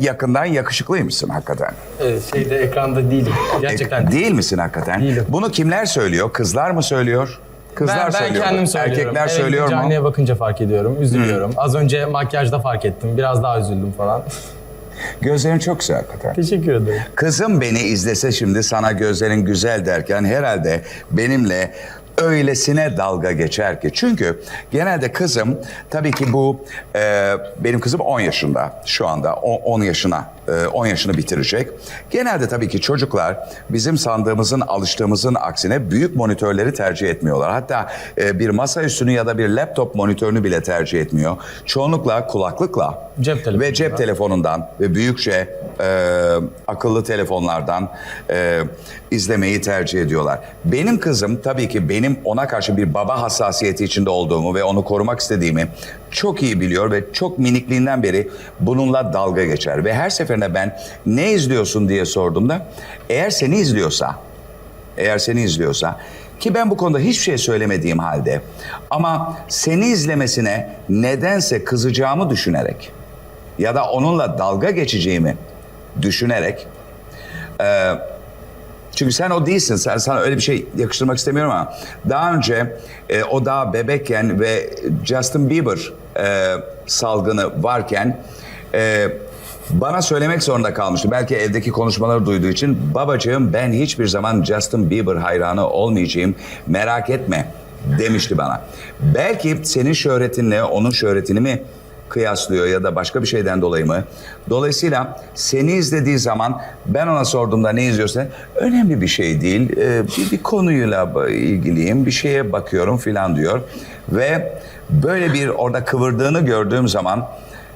yakından yakışıklıymışsın hakikaten. Evet, şeyde ekranda değilim. Gerçekten E, değil misin hakikaten? Değilim. Bunu kimler söylüyor? Kızlar mı söylüyor? Kızlar ben, ben söylüyor. kendim söylüyorum. Erkekler Evet, söylüyor mu? Aynaya bakınca fark ediyorum. Üzülüyorum. Az önce makyajda fark ettim. Biraz daha üzüldüm falan. Gözlerin çok güzel hakikaten. Teşekkür ederim. Kızım beni izlese şimdi sana gözlerin güzel derken herhalde benimle öylesine dalga geçer ki. Çünkü genelde kızım tabii ki bu e, benim kızım 10 yaşında şu anda O- 10 yaşına 10 yaşını bitirecek. Genelde tabii ki çocuklar bizim sandığımızın alıştığımızın aksine büyük monitörleri tercih etmiyorlar. Hatta e, bir masa üstünü ya da bir laptop monitörünü bile tercih etmiyor. Çoğunlukla kulaklıkla Cep ve cep telefonundan ve büyükçe e, akıllı telefonlardan e, izlemeyi tercih ediyorlar. Benim kızım tabii ki benim ona karşı bir baba hassasiyeti içinde olduğumu ve onu korumak istediğimi çok iyi biliyor ve çok minikliğinden beri bununla dalga geçer. Ve her seferinde ben ne izliyorsun diye sorduğumda eğer seni izliyorsa eğer seni izliyorsa ki ben bu konuda hiçbir şey söylemediğim halde ama seni izlemesine nedense kızacağımı düşünerek ya da onunla dalga geçeceğimi düşünerek e, çünkü sen o değilsin. Sen, sana öyle bir şey yakıştırmak istemiyorum ama daha önce e, o daha bebekken ve Justin Bieber e, salgını varken e, bana söylemek zorunda kalmıştı. Belki evdeki konuşmaları duyduğu için babacığım ben hiçbir zaman Justin Bieber hayranı olmayacağım merak etme demişti bana. Belki senin şöhretinle onun şöhretini mi kıyaslıyor ya da başka bir şeyden dolayı mı? Dolayısıyla seni izlediği zaman ben ona sorduğumda ne izliyorsun? Önemli bir şey değil. Ee, bir, bir konuyla ilgiliyim. Bir şeye bakıyorum filan diyor. Ve böyle bir orada kıvırdığını gördüğüm zaman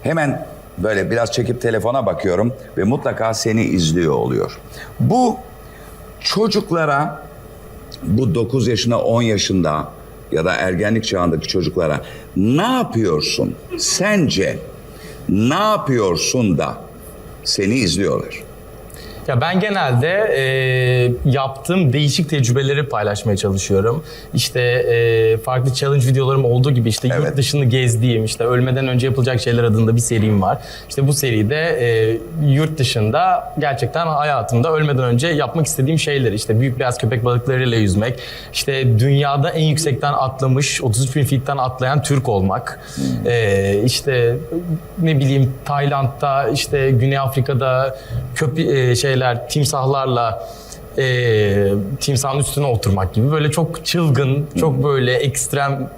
hemen böyle biraz çekip telefona bakıyorum ve mutlaka seni izliyor oluyor. Bu çocuklara bu 9 yaşına 10 yaşında ya da ergenlik çağındaki çocuklara ne yapıyorsun? Sence ne yapıyorsun da seni izliyorlar? Ya ben genelde e, yaptığım değişik tecrübeleri paylaşmaya çalışıyorum. İşte e, farklı challenge videolarım olduğu gibi işte Evet. yurt dışını gezdiğim, işte ölmeden önce yapılacak şeyler adında bir serim var. İşte bu seride e, yurt dışında gerçekten hayatımda ölmeden önce yapmak istediğim şeyler. işte büyük beyaz köpek balıklarıyla yüzmek, işte dünyada en yüksekten atlamış, 33 bin feet'ten atlayan Türk olmak, e, işte ne bileyim Tayland'da, işte Güney Afrika'da köpe e, şeyler, timsahlarla e, timsahın üstüne oturmak gibi böyle çok çılgın, çok böyle ekstrem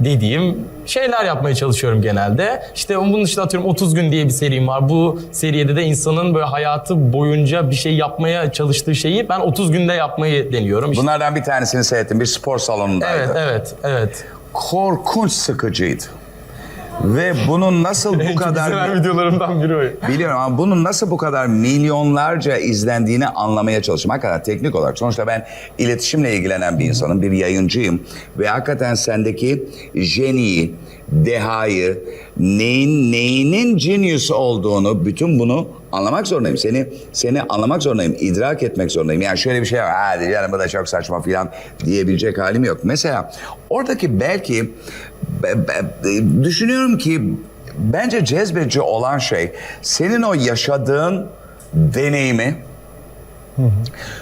dediğim şeyler yapmaya çalışıyorum genelde. İşte bunun dışında atıyorum 30 gün diye bir serim var. Bu seride de insanın böyle hayatı boyunca bir şey yapmaya çalıştığı şeyi ben 30 günde yapmayı deniyorum. İşte- Bunlardan bir tanesini seyrettim. Bir spor salonundaydı. evet, evet, evet. Korkunç sıkıcıydı. Ve bunun nasıl bu kadar... videolarımdan biri o. Biliyorum ama bunun nasıl bu kadar milyonlarca izlendiğini anlamaya çalışıyorum. Hakikaten teknik olarak. Sonuçta ben iletişimle ilgilenen bir insanım, bir yayıncıyım. Ve hakikaten sendeki jeniyi, dehayı, neyin neyinin genius olduğunu, bütün bunu anlamak zorundayım. Seni seni anlamak zorundayım, idrak etmek zorundayım. Yani şöyle bir şey var, hadi canım bu da çok saçma filan diyebilecek halim yok. Mesela oradaki belki be- be- düşünüyorum ki bence cezbedici olan şey senin o yaşadığın deneyimi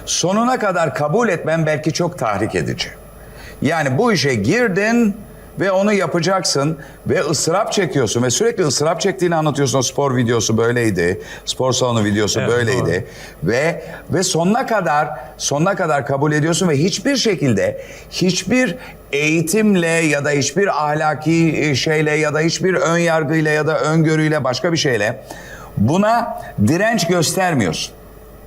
sonuna kadar kabul etmen belki çok tahrik edici. Yani bu işe girdin ve onu yapacaksın ve ıstırap çekiyorsun ve sürekli ıstırap çektiğini anlatıyorsun. O spor videosu böyleydi. Spor salonu videosu Evet, böyleydi. Ve ve sonuna kadar sonuna kadar kabul ediyorsun ve hiçbir şekilde hiçbir eğitimle ya da hiçbir ahlaki e, şeyle ya da hiçbir ön yargıyla ya da öngörüyle başka bir şeyle buna direnç göstermiyorsun.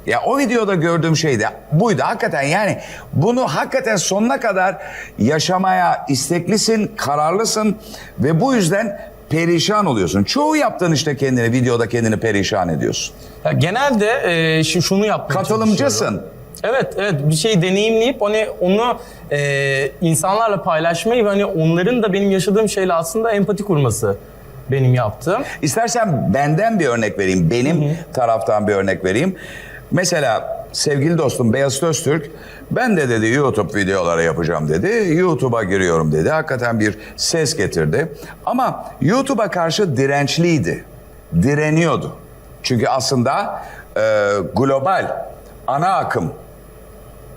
Ya o videoda gördüğüm şey de buydu. Hakikaten yani bunu hakikaten sonuna kadar yaşamaya isteklisin, kararlısın ve bu yüzden perişan oluyorsun. Çoğu yaptığın işte kendini, videoda kendini perişan ediyorsun. Ya genelde e, şu şunu yapmaya çalışıyorum. Katılımcısın. Evet, evet. Bir şey deneyimleyip hani onu e, insanlarla paylaşmayı ve hani onların da benim yaşadığım şeyle aslında empati kurması benim yaptığım. İstersen benden bir örnek vereyim. Benim taraftan bir örnek vereyim. Mesela sevgili dostum Beyaz Öztürk ben de dedi YouTube videoları yapacağım dedi. YouTube'a giriyorum dedi. Hakikaten bir ses getirdi. Ama YouTube'a karşı dirençliydi. Direniyordu. Çünkü aslında e, global ana akım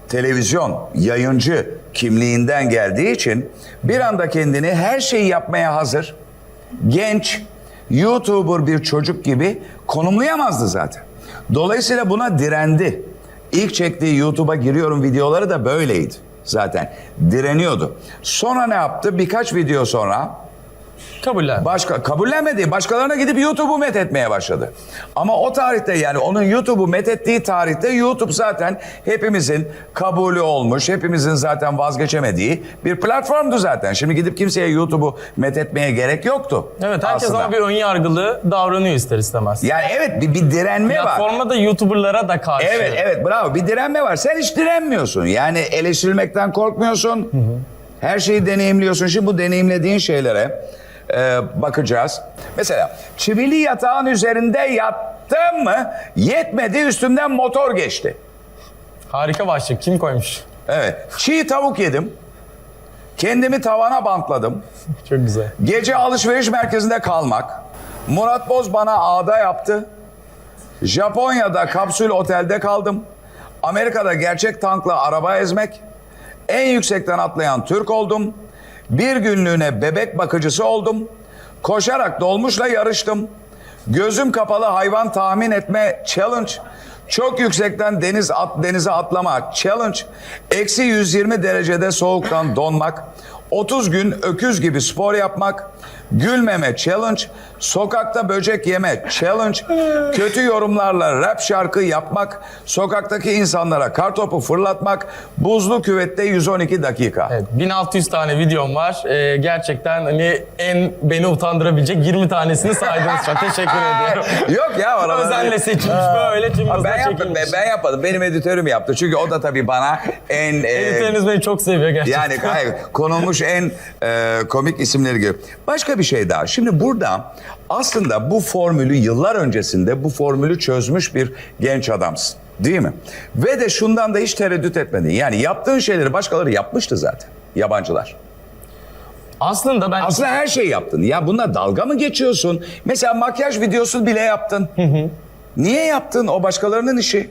televizyon, yayıncı kimliğinden geldiği için bir anda kendini her şeyi yapmaya hazır, genç, YouTuber bir çocuk gibi konumlayamazdı zaten. Dolayısıyla buna direndi. İlk çektiği YouTube'a giriyorum videoları da böyleydi zaten. Direniyordu. Sonra ne yaptı? Birkaç video sonra Kabullen. Başka kabullenmedi. Başkalarına gidip YouTube'u methetmeye başladı. Ama o tarihte yani onun YouTube'u methettiği tarihte YouTube zaten hepimizin kabulü olmuş, hepimizin zaten vazgeçemediği bir platformdu zaten. Şimdi gidip kimseye YouTube'u methetmeye gerek yoktu. Evet herkes aslında. ama bir ön yargılı davranıyor ister istemez. Yani evet bir, bir direnme var. Platformda da YouTuber'lara da karşı. Evet evet bravo bir direnme var. Sen hiç direnmiyorsun. Yani eleştirilmekten korkmuyorsun. Her şeyi deneyimliyorsun. Şimdi bu deneyimlediğin şeylere e, bakacağız. Mesela çivili yatağın üzerinde yattım mı yetmedi üstümden motor geçti. Harika başlık. Kim koymuş? Evet çiğ tavuk yedim. Kendimi tavana bantladım. Çok güzel. Gece alışveriş merkezinde kalmak. Murat Boz bana ağda yaptı. Japonya'da kapsül otelde kaldım. Amerika'da gerçek tankla araba ezmek. En yüksekten atlayan Türk oldum. Bir günlüğüne bebek bakıcısı oldum. Koşarak dolmuşla yarıştım. Gözüm kapalı hayvan tahmin etme challenge. Çok yüksekten deniz at, denize atlama challenge. Eksi 120 derecede soğuktan donmak. 30 gün öküz gibi spor yapmak, gülmeme challenge, sokakta böcek yeme challenge, kötü yorumlarla rap şarkı yapmak, sokaktaki insanlara kartopu fırlatmak, buzlu küvette 112 dakika. Evet, 1600 tane videom var. Ee, gerçekten hani en beni utandırabilecek 20 tanesini saydınız. Çok teşekkür ediyorum. Yok ya aralarında- Özenle seçilmiş böyle cımbızla ben yaptım, çekilmiş. ben, ben yapmadım. Benim editörüm yaptı. Çünkü o da tabii bana en... e, Editörünüz beni çok seviyor gerçekten. Yani hayır, konulmuş en e, komik isimleri gibi. Başka bir şey daha. Şimdi burada aslında bu formülü yıllar öncesinde bu formülü çözmüş bir genç adamsın. Değil mi? Ve de şundan da hiç tereddüt etmedin. Yani yaptığın şeyleri başkaları yapmıştı zaten. Yabancılar. Aslında ben Aslında her şeyi yaptın. Ya bununla dalga mı geçiyorsun? Mesela makyaj videosu bile yaptın. Niye yaptın? O başkalarının işi.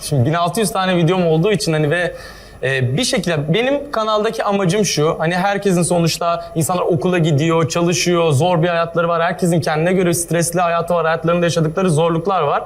Şimdi 1600 tane videom olduğu için hani ve e, bir şekilde benim kanaldaki amacım şu. Hani herkesin sonuçta insanlar okula gidiyor, çalışıyor, zor bir hayatları var. Herkesin kendine göre stresli hayatı var, hayatlarında yaşadıkları zorluklar var.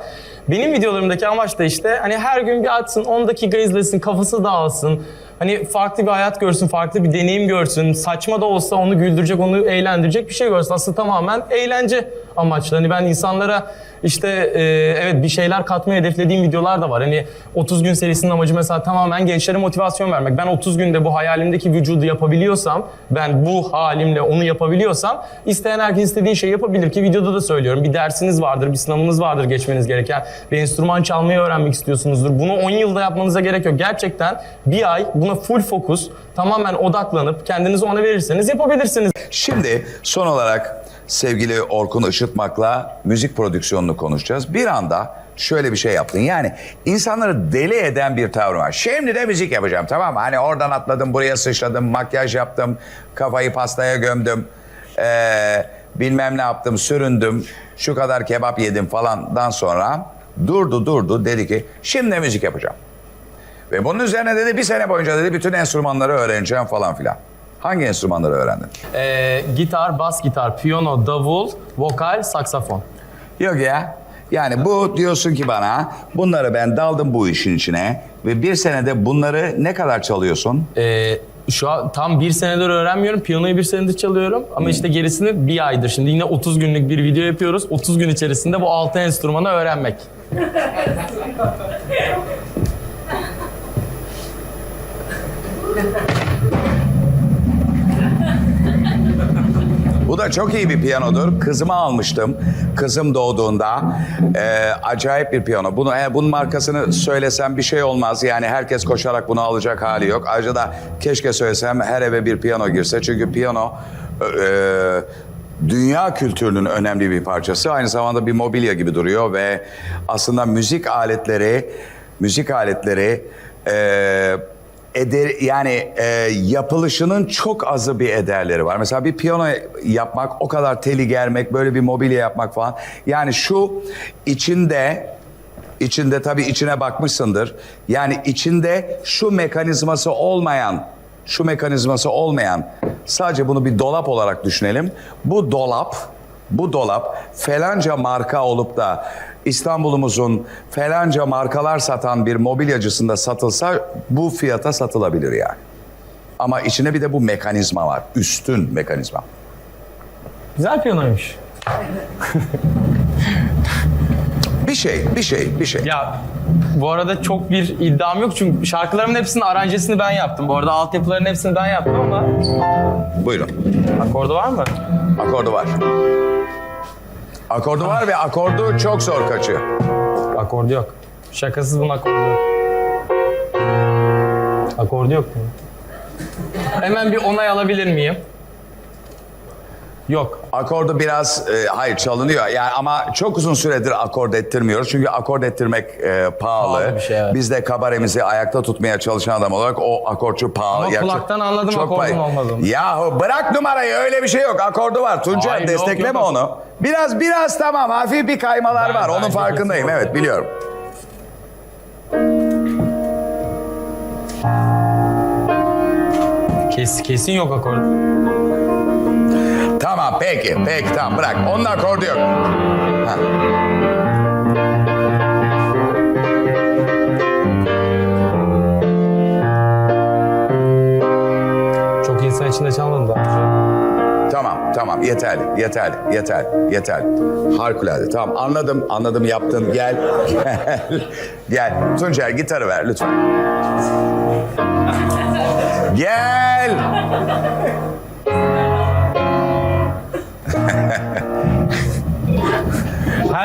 Benim videolarımdaki amaç da işte hani her gün bir açsın, 10 dakika izlesin, kafası dağılsın. Hani farklı bir hayat görsün, farklı bir deneyim görsün. Saçma da olsa onu güldürecek, onu eğlendirecek bir şey görsün. Aslında tamamen eğlence amaçlı. Hani ben insanlara işte e, evet bir şeyler katmayı hedeflediğim videolar da var. Hani 30 gün serisinin amacı mesela tamamen gençlere motivasyon vermek. Ben 30 günde bu hayalimdeki vücudu yapabiliyorsam, ben bu halimle onu yapabiliyorsam isteyen herkes istediği şeyi yapabilir ki videoda da söylüyorum. Bir dersiniz vardır, bir sınavınız vardır geçmeniz gereken. Bir enstrüman çalmayı öğrenmek istiyorsunuzdur. Bunu 10 yılda yapmanıza gerek yok. Gerçekten bir ay buna full fokus, tamamen odaklanıp kendinizi ona verirseniz yapabilirsiniz. Şimdi son olarak sevgili Orkun Işıtmak'la müzik prodüksiyonunu konuşacağız. Bir anda şöyle bir şey yaptın. Yani insanları deli eden bir tavır var. Şimdi de müzik yapacağım tamam mı? Hani oradan atladım, buraya sıçradım, makyaj yaptım, kafayı pastaya gömdüm. Ee, bilmem ne yaptım, süründüm, şu kadar kebap yedim falandan sonra durdu durdu dedi ki şimdi müzik yapacağım. Ve bunun üzerine dedi bir sene boyunca dedi bütün enstrümanları öğreneceğim falan filan. Hangi enstrümanları öğrendin? Ee, gitar, bas gitar, piyano, davul, vokal, saksafon. Yok ya. Yani bu diyorsun ki bana bunları ben daldım bu işin içine ve bir senede bunları ne kadar çalıyorsun? Ee, şu an tam bir senedir öğrenmiyorum. Piyanoyu bir senedir çalıyorum. Ama işte gerisini bir aydır. Şimdi yine 30 günlük bir video yapıyoruz. 30 gün içerisinde bu 6 enstrümanı öğrenmek. Bu da çok iyi bir piyanodur. Kızıma almıştım. Kızım doğduğunda Ee, acayip bir piyano. Bunu eğer bunun markasını söylesem bir şey olmaz. Yani herkes koşarak bunu alacak hali yok. Ayrıca da keşke söylesem her eve bir piyano girse. Çünkü piyano e, dünya kültürünün önemli bir parçası. Aynı zamanda bir mobilya gibi duruyor ve aslında müzik aletleri müzik aletleri e, eder yani e, yapılışının çok azı bir ederleri var. Mesela bir piyano yapmak, o kadar teli germek, böyle bir mobilya yapmak falan. Yani şu içinde içinde tabii içine bakmışsındır. Yani içinde şu mekanizması olmayan şu mekanizması olmayan sadece bunu bir dolap olarak düşünelim. Bu dolap bu dolap falanca marka olup da İstanbul'umuzun falanca markalar satan bir mobilyacısında satılsa bu fiyata satılabilir yani. Ama içine bir de bu mekanizma var. Üstün mekanizma. Güzel piyanoymuş. Bir şey, bir şey, bir şey. Ya bu arada çok bir iddiam yok çünkü şarkılarımın hepsinin aranjesini ben yaptım. Bu arada altyapıların hepsini ben yaptım ama Buyurun. akordu var mı? Akordu var. Akordu var ve akordu çok zor kaçıyor. Akordu yok. Şakasız bunun akordu yok. Akordu yok mu? Hemen bir onay alabilir miyim? Yok. Akordu biraz e, hayır çalınıyor. Yani ama çok uzun süredir akord ettirmiyoruz. Çünkü akord ettirmek e, pahalı. Pahalı bir şey, evet. Biz de kabaremizi ayakta tutmaya çalışan adam olarak o akortçu pahalı. Ama kulaktan anladım akordun pahalı. olmadığını. Yahu bırak numarayı öyle bir şey yok. Akordu var. Tuncay Hayır, yok, destekleme yok. onu. Biraz biraz tamam hafif bir kaymalar Ben- var. Onun bence farkındayım. kesin. Evet biliyorum. Kes, kesin yok akordu. Tamam peki peki tamam bırak. Onun akordu yok. Ha. Çok insan içinde çalmadım daha önce. Tamam, tamam. Yeterli, yeterli, yeterli, yeterli. Harikulade. Tamam, anladım, anladım yaptın. Gel. Gel. Tuncer gitarı ver lütfen. Gel.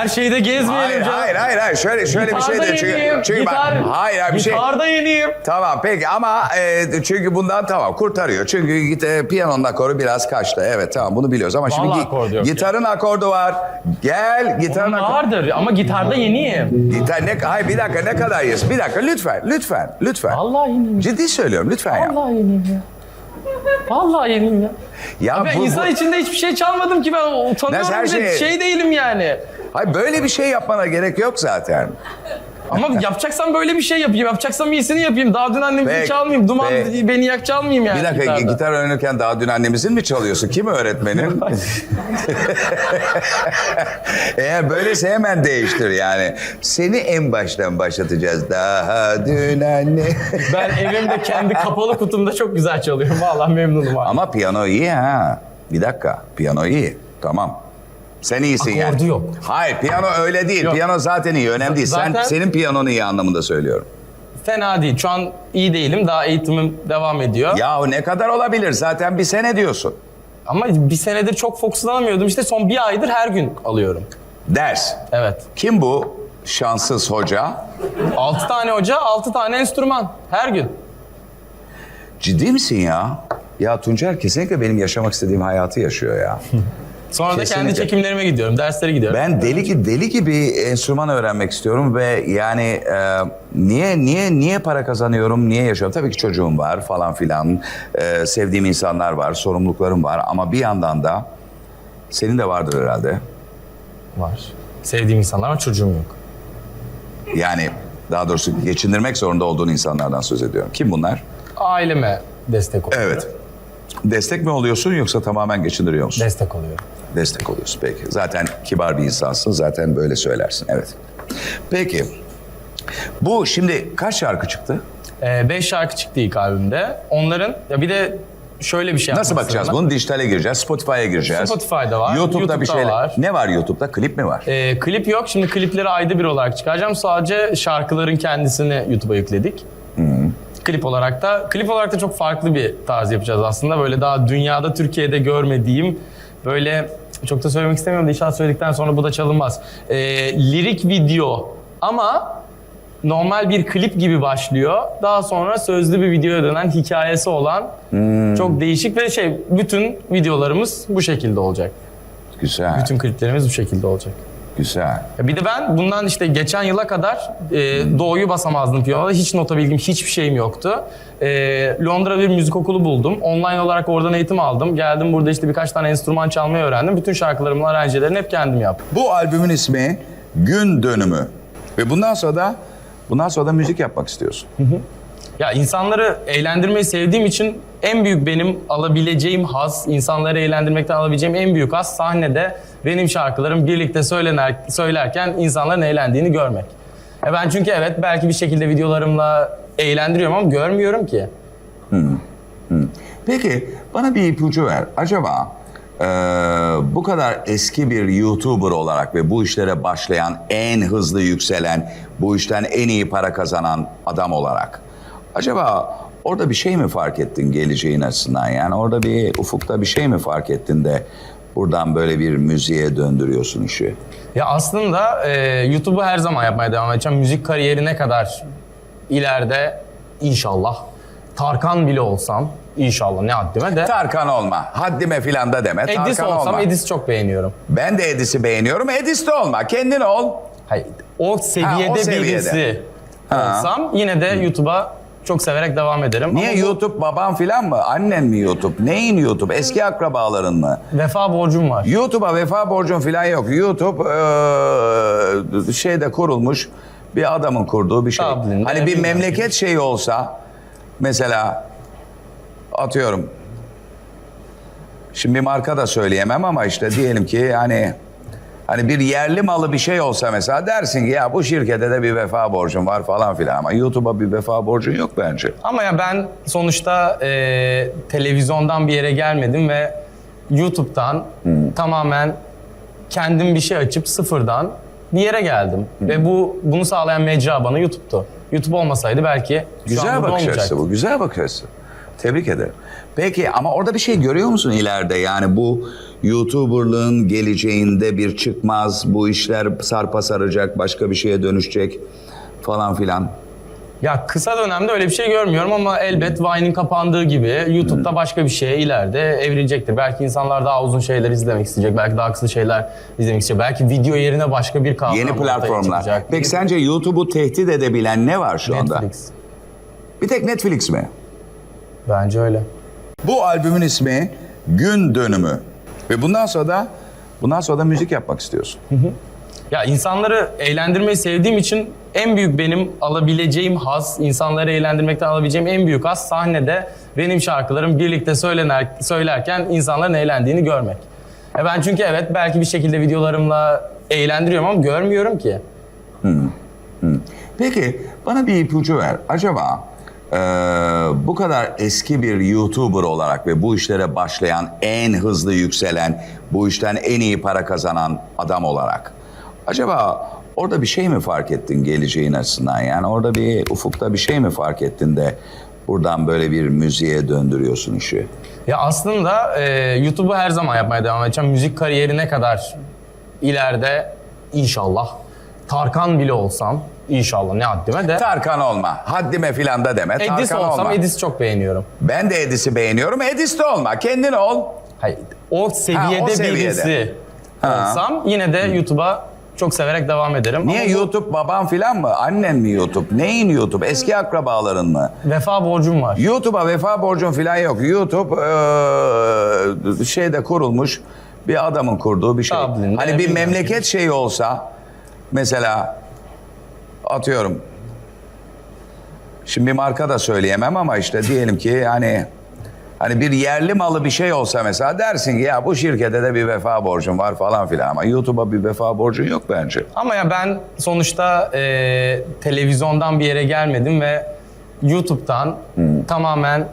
Her şeyde gezmeyelim Hayır, canım. hayır, hayır, hayır. Şöyle, şöyle bir şey de çünkü, yeniyim. çünkü bak, Gitar, hayır, hayır bir şey. Gitarda yeniyim. Tamam peki ama e, çünkü bundan tamam kurtarıyor. Çünkü git, e, piyanonun akoru biraz kaçtı. Evet tamam bunu biliyoruz ama şimdi Vallahi gi- akordu yok gitarın akordu var. Gel gitarın akordu. Vardır ama gitarda yeniyim. Gitar ne hayır bir dakika ne kadar yes? Bir dakika lütfen lütfen lütfen. Vallahi yeniyim. Ciddi söylüyorum lütfen ya. Vallahi yeniyim ya. Vallahi yeniyim ya. Ya Ben bu, insan bu- içinde hiçbir şey çalmadım ki ben utanıyorum her şey- şey değilim yani. Hayır böyle bir şey yapmana gerek yok zaten. Ama yapacaksam böyle bir şey yapayım. Yapacaksam iyisini yapayım. Daha dün annemizin Peki, çalmayayım. Duman peki. beni yak çalmayayım yani. Bir dakika gitarda. gitar öğrenirken daha dün annemizin mi çalıyorsun? Kim öğretmenin? Eğer böylese hemen değiştir yani. Seni en baştan başlatacağız. Daha dün anne. Ben evimde kendi kapalı kutumda çok güzel çalıyorum. Vallahi memnunum abi. Ama piyano iyi ha. Bir dakika. Piyano iyi. Tamam. Sen iyisin yani. Akordu yok. Hayır piyano öyle değil. Yok. Piyano zaten iyi. Önemli değil. Sen Zaten- senin piyanon iyi anlamında söylüyorum. Fena değil. Şu an iyi değilim. Daha eğitimim devam ediyor. Yahu ne kadar olabilir? Zaten bir sene diyorsun. Ama bir senedir çok fokuslanamıyordum. İşte son bir aydır her gün alıyorum. Ders. Evet. Kim bu şanssız hoca? 6 tane hoca, 6 tane enstrüman. Her gün. Ciddi misin ya? Ya Tuncer kesinlikle benim yaşamak istediğim hayatı yaşıyor ya. Sonra da kendi Kesinlikle. çekimlerime gidiyorum. Derslere gidiyorum. Ben deli gibi deli gibi enstrüman öğrenmek istiyorum ve yani e, niye niye niye para kazanıyorum, niye yaşıyorum? Tabii ki çocuğum var falan filan, e, sevdiğim insanlar var, sorumluluklarım var ama bir yandan da senin de vardır herhalde. Var. Sevdiğim insanlar var, çocuğum yok. Yani daha doğrusu geçindirmek zorunda olduğun insanlardan söz ediyorum. Kim bunlar? Aileme destek oluyor. Evet. Destek mi oluyorsun yoksa tamamen geçindiriyor musun? Destek oluyor. Destek oluyorsun peki. Zaten kibar bir insansın. Zaten böyle söylersin. Evet. Peki. Bu şimdi kaç şarkı çıktı? 5 Ee, şarkı çıktı ilk albümde. Onların ya bir de şöyle bir şey Nasıl yapmak bakacağız bunu? Dijitale gireceğiz. Spotify'a gireceğiz. Spotify'da var, YouTube'da, bir YouTube'da şeyler. var. Ne var YouTube'da? Klip mi var? Ee, klip yok. Şimdi klipleri ayda bir olarak çıkaracağım. Sadece şarkıların kendisini YouTube'a yükledik. Klip olarak da klip olarak da çok farklı bir tarz yapacağız aslında. Böyle daha dünyada Türkiye'de görmediğim böyle çok da söylemek istemiyorum da inşallah söyledikten sonra bu da çalınmaz. Ee, lirik video ama normal bir klip gibi başlıyor. Daha sonra sözlü bir videoya dönen hikayesi olan çok değişik ve şey bütün videolarımız bu şekilde olacak. Güzel. Bütün kliplerimiz bu şekilde olacak. Güzel. Bir de ben bundan işte geçen yıla kadar e, doğuyu basamazdım piyanoda. Hiç nota bilgim, hiçbir şeyim yoktu. E, Londra bir müzik okulu buldum. Online olarak oradan eğitim aldım. Geldim burada işte birkaç tane enstrüman çalmayı öğrendim. Bütün şarkılarımın aranjelerini hep kendim yaptım. Bu albümün ismi Gün Dönümü. Ve bundan sonra da bundan sonra da müzik yapmak istiyorsun. Ya insanları eğlendirmeyi sevdiğim için en büyük benim alabileceğim haz, insanları eğlendirmekten alabileceğim en büyük haz sahnede benim şarkılarım birlikte söylener, söylerken insanların eğlendiğini görmek. E ben çünkü evet belki bir şekilde videolarımla eğlendiriyorum ama görmüyorum ki. Peki bana bir ipucu ver. Acaba eee, bu kadar eski bir YouTuber olarak ve bu işlere başlayan en hızlı yükselen, bu işten en iyi para kazanan adam olarak acaba orada bir şey mi fark ettin geleceğin açısından? Yani orada bir ufukta bir şey mi fark ettin de buradan böyle bir müziğe döndürüyorsun işi? Ya aslında e, YouTube'u her zaman yapmaya devam edeceğim. Müzik kariyerine kadar ileride inşallah Tarkan bile olsam inşallah ne haddime de Tarkan olma. Haddime filan da deme. Edis Tarkan olsam olma. Edis çok beğeniyorum. Ben de Edis'i beğeniyorum. Edis de olma. Kendin ol. Hayır, o seviyede, seviyede. birisi Ha. olsam yine de YouTube'a çok severek devam ederim. Niye Ama bu YouTube baban filan mı? Annen mi YouTube? Neyin YouTube? Eski akrabaların mı? vefa borcum var. YouTube'a vefa borcun filan yok. YouTube eee, şeyde kurulmuş bir adamın kurduğu bir şey. Dublin'de hani bir bilmem memleket şeyi olsa mesela atıyorum şimdi bir marka da söyleyemem ama işte diyelim ki yani hani bir yerli malı bir şey olsa mesela dersin ki ya bu şirkete de bir vefa borcun var falan filan ama YouTube'a bir vefa borcun yok bence. Ama ya ben sonuçta e, televizyondan bir yere gelmedim ve YouTube'dan tamamen kendim bir şey açıp sıfırdan bir yere geldim. Ve bu bunu sağlayan mecra bana YouTube'tu. YouTube olmasaydı belki Güzel bakış açısı bu. Güzel bakış açısı. Tebrik ederim. Peki ama orada bir şey görüyor musun ileride? Yani bu YouTuber'lığın geleceğinde bir çıkmaz, bu işler sarpa saracak, başka bir şeye dönüşecek falan filan. Ya kısa dönemde öyle bir şey görmüyorum ama elbet Vine'in kapandığı gibi YouTube'da başka bir şeye ileride evrilecektir. Belki insanlar daha uzun şeyler izlemek isteyecek, belki daha kısa şeyler izlemek isteyecek. Belki video yerine başka bir kavram Yeni platformlar. Peki sence YouTube'u tehdit edebilen ne var şu anda? Netflix. Bir tek Netflix mi? Bence öyle. Bu albümün ismi Gün Dönümü. Ve bundan sonra da bundan sonra da müzik yapmak istiyorsun. Ya insanları eğlendirmeyi sevdiğim için en büyük benim alabileceğim haz, insanları eğlendirmekten alabileceğim en büyük haz sahnede benim şarkılarım birlikte söylener, söylerken insanların eğlendiğini görmek. E ben çünkü evet belki bir şekilde videolarımla eğlendiriyorum ama görmüyorum ki. Peki bana bir ipucu ver. Acaba eee, bu kadar eski bir YouTuber olarak ve bu işlere başlayan en hızlı yükselen, bu işten en iyi para kazanan adam olarak acaba orada bir şey mi fark ettin geleceğin açısından? Yani orada bir ufukta bir şey mi fark ettin de buradan böyle bir müziğe döndürüyorsun işi? Ya aslında e, YouTube'u her zaman yapmaya devam edeceğim. Müzik kariyerine kadar ileride inşallah Tarkan bile olsam inşallah ne haddime de Tarkan olma. Haddime filan da deme. Edis Tarkan olsam olma. Edis çok beğeniyorum. Ben de Edis'i beğeniyorum. Edis de olma. Kendin ol. Hayır, o seviyede, seviyede. birisi Ha. olsam yine de YouTube'a çok severek devam ederim. Niye Ama bu YouTube baban filan mı? Annen mi YouTube? Neyin YouTube? Eski akrabaların mı? vefa borcum var. YouTube'a vefa borcun filan yok. YouTube eee, şeyde kurulmuş bir adamın kurduğu bir şey. Dublin'de hani bir memleket şeyi olsa mesela atıyorum şimdi bir marka da söyleyemem ama işte diyelim ki hani hani bir yerli malı bir şey olsa mesela dersin ki ya bu şirkete de bir vefa borcun var falan filan ama YouTube'a bir vefa borcun yok bence. Ama ya ben sonuçta e, televizyondan bir yere gelmedim ve YouTube'dan tamamen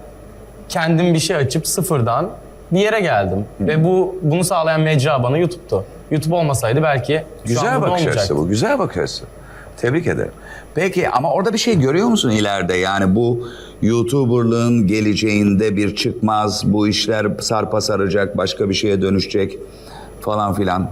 kendim bir şey açıp sıfırdan bir yere geldim. Ve bu bunu sağlayan mecra bana YouTube'tu. YouTube olmasaydı belki şu an Güzel burada bakış olmayacaktı. açısı bu. Güzel bakış açısı. Tebrik ederim. Peki ama orada bir şey görüyor musun ileride? Yani bu YouTuber'lığın geleceğinde bir çıkmaz, bu işler sarpa saracak, başka bir şeye dönüşecek falan filan.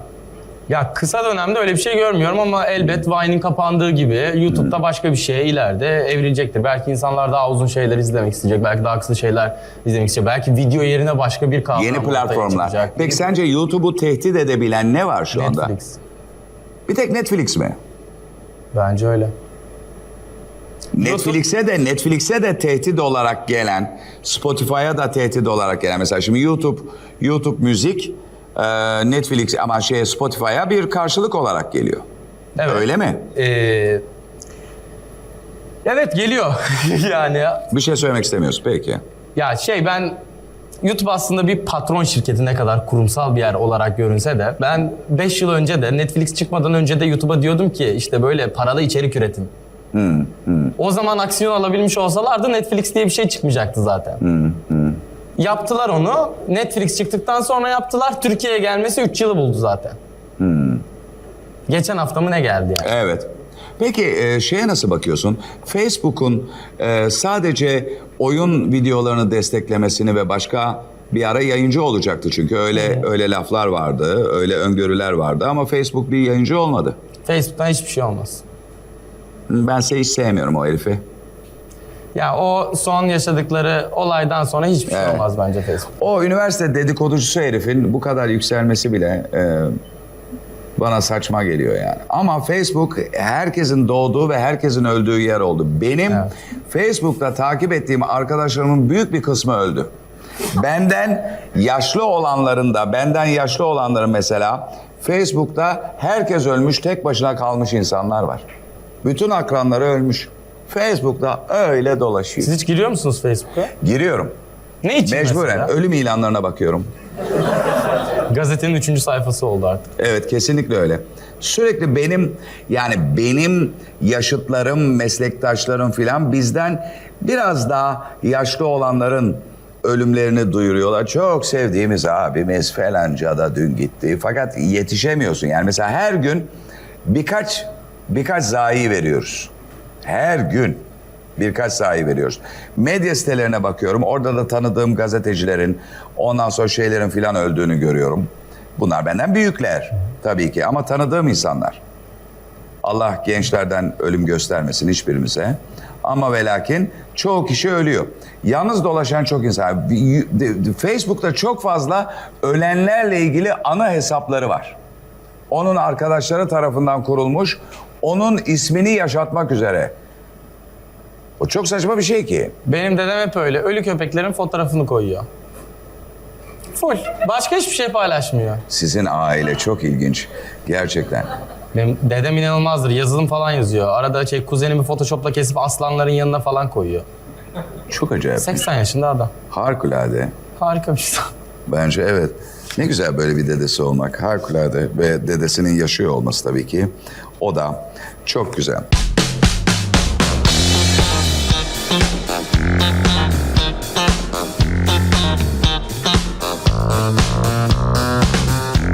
Ya kısa dönemde öyle bir şey görmüyorum ama elbet Vine'in kapandığı gibi YouTube'da başka bir şeye ileride evrilecektir. Belki insanlar daha uzun şeyler izlemek isteyecek, belki daha kısa şeyler izlemek isteyecek. Belki video yerine başka bir kavram Yeni platformlar. çıkacak. Peki sence YouTube'u tehdit edebilen ne var şu anda? Netflix. Bir tek Netflix mi? Bence öyle. Netflix'e de Netflix'e de tehdit olarak gelen, Spotify'a da tehdit olarak gelen mesela şimdi YouTube YouTube müzik e, Netflix ama şey Spotify'a bir karşılık olarak geliyor. Evet. Öyle mi? Ee, evet geliyor yani. Bir şey söylemek istemiyorsun peki. Ya şey ben YouTube aslında bir patron şirketi ne kadar kurumsal bir yer olarak görünse de ben 5 yıl önce de Netflix çıkmadan önce de YouTube'a diyordum ki işte böyle paralı içerik üretin. O zaman aksiyon alabilmiş olsalardı Netflix diye bir şey çıkmayacaktı zaten. Yaptılar onu. Netflix çıktıktan sonra yaptılar. Türkiye'ye gelmesi 3 yılı buldu zaten. Geçen hafta mı ne geldi yani? Evet. Peki e, şeye nasıl bakıyorsun? Facebook'un e, sadece oyun videolarını desteklemesini ve başka bir ara yayıncı olacaktı çünkü öyle öyle laflar vardı, öyle öngörüler vardı ama Facebook bir yayıncı olmadı. Facebook'tan hiçbir şey olmaz. Ben hiç sevmiyorum o herifi. Ya o son yaşadıkları olaydan sonra hiçbir şey Evet. olmaz bence Facebook. O üniversite dedikoducusu herifin bu kadar yükselmesi bile e, bana saçma geliyor yani. Ama Facebook herkesin doğduğu ve herkesin öldüğü yer oldu. Benim Evet. Facebook'ta takip ettiğim arkadaşlarımın büyük bir kısmı öldü. Benden yaşlı olanların da, benden yaşlı olanların mesela Facebook'ta herkes ölmüş, tek başına kalmış insanlar var. Bütün akranları ölmüş. Facebook'ta öyle dolaşıyor. Siz hiç giriyor musunuz Facebook'a? Giriyorum. Ne için Mecburen mesela? ölüm ilanlarına bakıyorum. Gazetenin üçüncü sayfası oldu artık. Evet kesinlikle öyle. Sürekli benim yani benim yaşıtlarım, meslektaşlarım filan bizden biraz daha yaşlı olanların ölümlerini duyuruyorlar. Çok sevdiğimiz abimiz falanca da dün gitti. Fakat yetişemiyorsun. Yani mesela her gün birkaç birkaç zayi veriyoruz. Her gün birkaç sahi veriyoruz. Medya sitelerine bakıyorum. Orada da tanıdığım gazetecilerin, ondan sonra şeylerin filan öldüğünü görüyorum. Bunlar benden büyükler tabii ki ama tanıdığım insanlar. Allah gençlerden ölüm göstermesin hiçbirimize. Ama ve lakin çoğu kişi ölüyor. Yalnız dolaşan çok insan. Facebook'ta çok fazla ölenlerle ilgili ana hesapları var. Onun arkadaşları tarafından kurulmuş, onun ismini yaşatmak üzere. O çok saçma bir şey ki. Benim dedem hep öyle. Ölü köpeklerin fotoğrafını koyuyor. Full. Başka hiçbir şey paylaşmıyor. Sizin aile çok ilginç. Gerçekten. Benim dedem inanılmazdır. Yazılım falan yazıyor. Arada şey kuzenimi Photoshop'la kesip aslanların yanına falan koyuyor. Çok acayip. 80 yaşında adam. Harikulade. Harika bir şey. Bence evet. Ne güzel böyle bir dedesi olmak. Harikulade ve dedesinin yaşıyor olması tabii ki. O da çok güzel.